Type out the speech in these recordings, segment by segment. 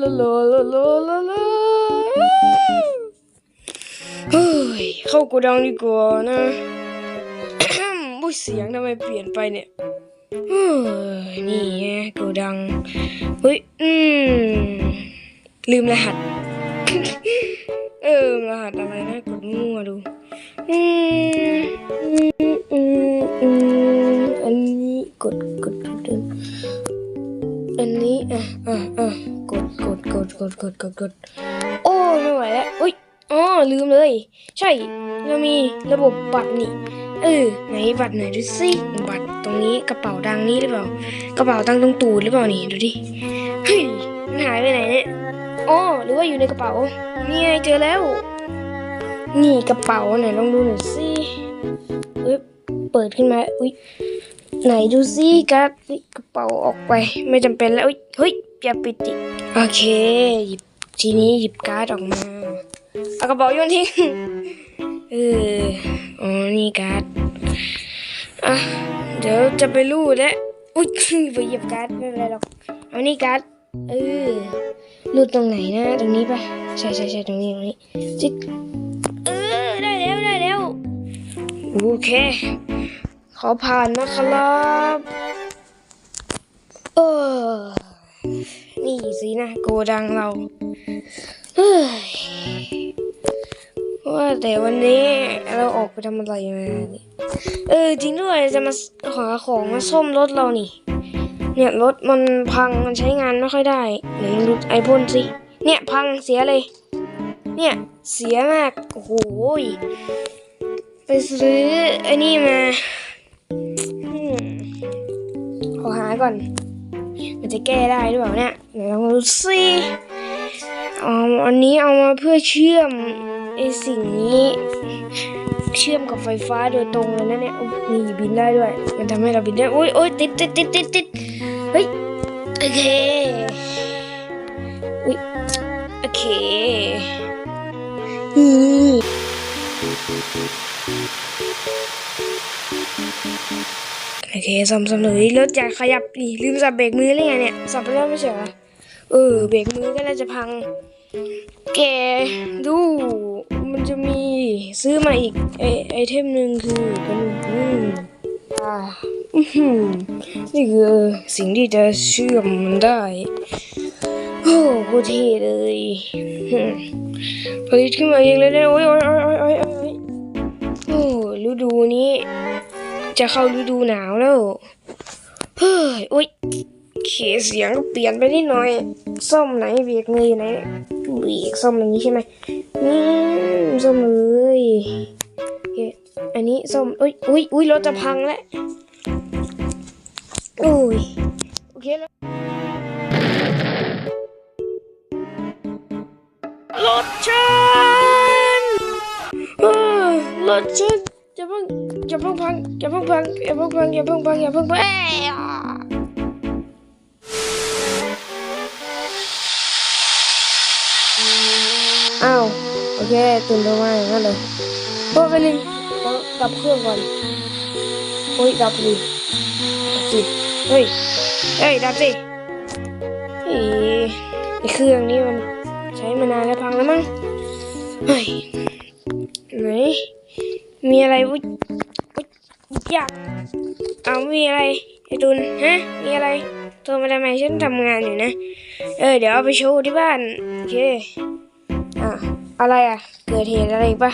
ลาลาลาลาลาลาเฮ้ยเข้ากูดังดีกว่านะบุ้ยเสียงทำไมเปลี่ยนไปเนี่ยเฮ้ยนี่ไงกูดัง เฮ้ย อืม ลืมรหัส เออรหัสอะไรนะกดมั่วดูอืมอืมอืมอืมอันนี้กดกดกดกด อันนี้อะอะอะกดกดกดกดกดกดกดโอ้ไม่ไหวแล้วอุ้ยอ๋อลืมเลย ใช่เรามีระบบบัตรนี่เออไหนบัตรไหนดูสิบัตรตรงนี้กระเป๋าดังนี้หรือเปล่ากระเป๋าตังตรงตูดหรือเปล่านี่ดูดิเฮ้ยมันหายไปไหนเนี่ยอ๋อหรือว่าอยู่ในกระเป๋านี่ไงเจอแล้ว นี่กระเป๋าไหนลองดูหน่อยสิเอ้ยเปิดขึ้นมาอุ้ย ไหนดูสิการ์ดกระเป๋าออกไป ไม่จำเป็นแล้วอุ๊ยเฮ้ยอย่าปิดดิโอเคหยิบทีนี้หยิบการ์ดออกมาเอากระเป๋าโยนทิ้งเอออ๋อนี่การ์ดอะเดี๋ยวจะไปรูดแล้วอุ้ยไปหยิบการ์ดไม่เป็นไรหรอกเอานี่การ์ดเออรูดตรงไหนนะ ตรงนี้ปะใช่ใช่ใช่ตรงนี้ตรงนี้จิ๊กเออได้แล้วได้แล้วโอเค ขอผ่านนะครับ เออ นี่สินะโกดังเรา เฮ้ย ว่าแต่วันนี้เราออกไปทำอะไรมาเนี่ยเออ จริงด้วยจะมาหาของมาซ่อมรถเรานี่ เนี่ยรถมันพังมันใช้งานไม่ค่อยได้ไหนลองดูไอพ่นสิ เนี่ยพังเสียเลย เนี่ยเสียมาก โอ้โหยไปซื้อไอ้นี่มา หาก่อน มันจะแก้ได้หรือเปล่าเนี่ยเดี๋ยวลองดูสิเอาอันนี้เอามาเพื่อเชื่อมไอ้สิ่งนี้ เชื่อมกับไฟฟ้าโดยตรงเลยนะเนี่ยมีบินได้ด้วย มันทำให้เราบินได้โอ้ยโอ้ยติดติดติดติดติดเฮ้ยโอเคอุ้ย เคซ่อมซ่อมเลยรถอยากขยับนี่ลืมสับเบรกมือเลยไงเนี่ยสับไปแล้วไม่ใช่เหรอเออเบรกมือก็น่าจะพัง แกดู มันจะมีซื้อมาอีกไอไอเทมหนึ่งคือกระดูกอืมอ่าอื้อหือนี่คือสิ่งที่จะเชื่อมมันได้ โอ้โหเท่เลยผลิตขึ้นมาเองเลยนะโอ้ยโอ้ยโอ้ยโอ้ยโอ้ยโอ้ยโอ้ฤดูนี้ จะเข้าฤดูหนาวแล้ว เฮ้ยโอ้ยเขเสียงก็เปลี่ยนไปนิดหน่อยซ่อมไหนเบรกมืออยู่ไหนเบรกซ่อมอย่างนี้ใช่ไหมอืมซ่อมเลยอเคอันนี้ซ่อมอุ้ยอุ้ยอุ้ยรถจะพังแล้วโอ้ยโอเคแล้วรถฉันรถฉัน อย่าเพิ่งอย่าเพิ่งพังอย่าเพิ่งพังอย่าเพิ่งพังอย่าเพิ่งพังอย่าเพิ่งพังเอ้าวโอเคตื่นตัวมาอย่างนั้นเลยโอ้ไปเลยขอดับเครื่องก่อนโอ้ยดับดิดับสิเฮ้ยเฮ้ยดับสิเฮ้ยไอเครื่องนี้มันใช้มานานแล้วพังแล้วมั้งเฮ้ยไหน มีอะไรวุ้ยวุ้ยอยากเอามีอะไรไอ้ตุนฮะ มีอะไรโทรมาทำไมฉันทำงานอยู่นะ เออ เดี๋ยวเอาไปโชว์ที่บ้าน โอเค อะ อะไรอะ เกิดเหตุอะไรปะ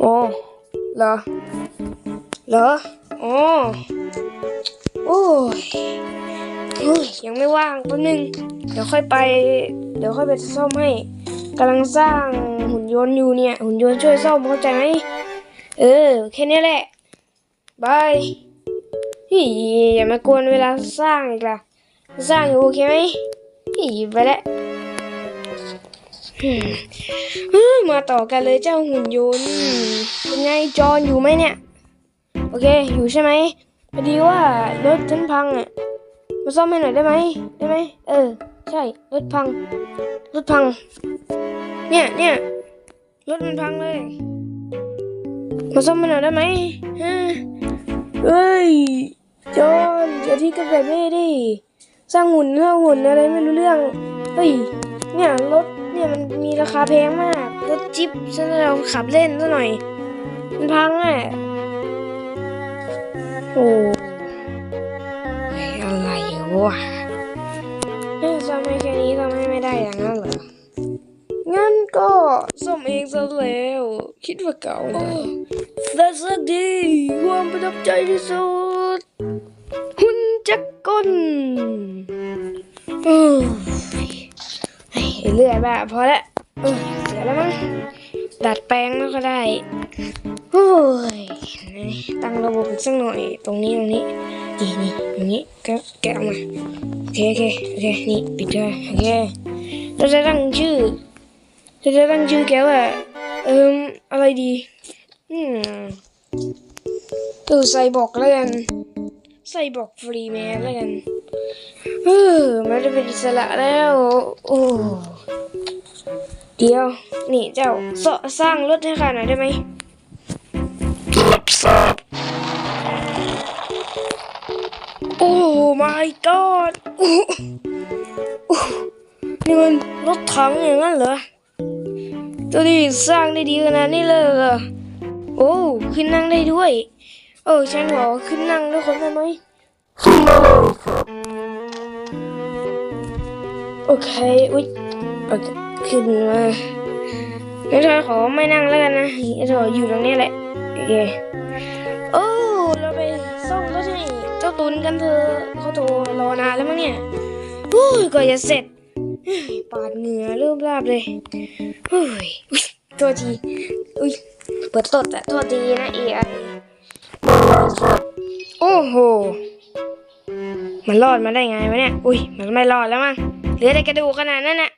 โอ้เหรอ เหรออ๋อโอ้ยเฮ้ยยังไม่ว่างแป๊บนึง เดี๋ยวค่อยไป เดี๋ยวค่อยไปซ่อมให้กำลังสร้าง หุ่นยนต์อยู่เนี่ย หุ่นยนต์ช่วยซ่อมเข้าใจไหม เออ แค่นี้แหละ บายฮีอย่ามากวนเวลาสร้างอีกล่ะ สร้างอยู่โอเคไหมฮีไปแล้วมเฮ้ยมาต่อกันเลยเจ้าหุ่นยนต์เป็นไงจอนอยู่ไหมเนี่ย โอเค อยู่ใช่ไหมพอดีว่ารถฉันพังอะ มาซ่อมให้หน่อยได้ไหม ได้ไหม เออ ใช่ รถพัง รถพัง เนี่ยเนี่ย รถมันพังเลยมาซ่อมให้หน่อยได้ไหมฮะเฮ้ยจอนอย่าทิ้งกันแบบนี้ดิสร้างหุ่นสร้างหุ่นอะไรไม่รู้เรื่องเฮ้ยเนี่ยรถเนี่ยมันมีราคาแพงมากรถจิ๊บฉันจะเอาขับเล่นซะหน่อย มันพังอะโอ้ยอะไรวะเฮ้ยทำไมแค่นี้ทำไมไม่ได้อย่างนั้น เองซะแล้ว คิดว่าเก่าเลยแต่สักดีความประทับใจที่สุด หุ่นจักรกลเอ้ยเฮ้ยเรื่อยบ้าพอละเออเสียแล้วมั้งดัดแปลงแล้วก็ได้โอ้ยตั้งระบบอีกสักหน่อย ตรงนี้ตรงนี้นี่นี่ตรงนี้ก็แกะออกมาโอเคโอเคโอเคนี่ปิดด้วยโอเคเราจะตั้งชื่อ เราจะตั้งชื่อแกว่า เอิมอะไรดี อืมตัวใส่บอกแล้วกัน ใส่บอกฟรีแมนแล้วกัน เออมันจะเป็นอิสระแล้ว โอ้เดี๋ยว นี่เจ้าสสร้างรถให้ข้าหน่อยได้ไหมรับทราบโอ้ my god โอ้โอ้นี่มันรถถังอย่างนั้นเหรอ ตัวนี้สร้างได้ดีขนาดนี้เลยเหรอโอ้ขึ้นนั่งได้ด้วย เออฉันบอกขึ้นนั่งด้วยคนได้ไหมโอเคอุ๊ยขึ้นมางั้นเธอขอไม่นั่งแล้วกันนะเธออยู่ตรงนี้แหละโอเคโอ้เราไปส่งรถให้เจ้าตุนกันเธอะเขาโทรรอนานแล้วมั้งเนี่ยโอ้ยกว่าจะเสร็จ ปาดเหงื่อเริ่มราบเลยเฮ้ยอุ๊ยโทษทีอุ้ยเปิดตดอะโทษทีนะเอไอโอ้โห มันรอดมาได้ไงวะเนี่ย อุ้ย มันไม่รอดแล้วมั้ง เหลือแต่กระดูกขนาดนั้นน่ะ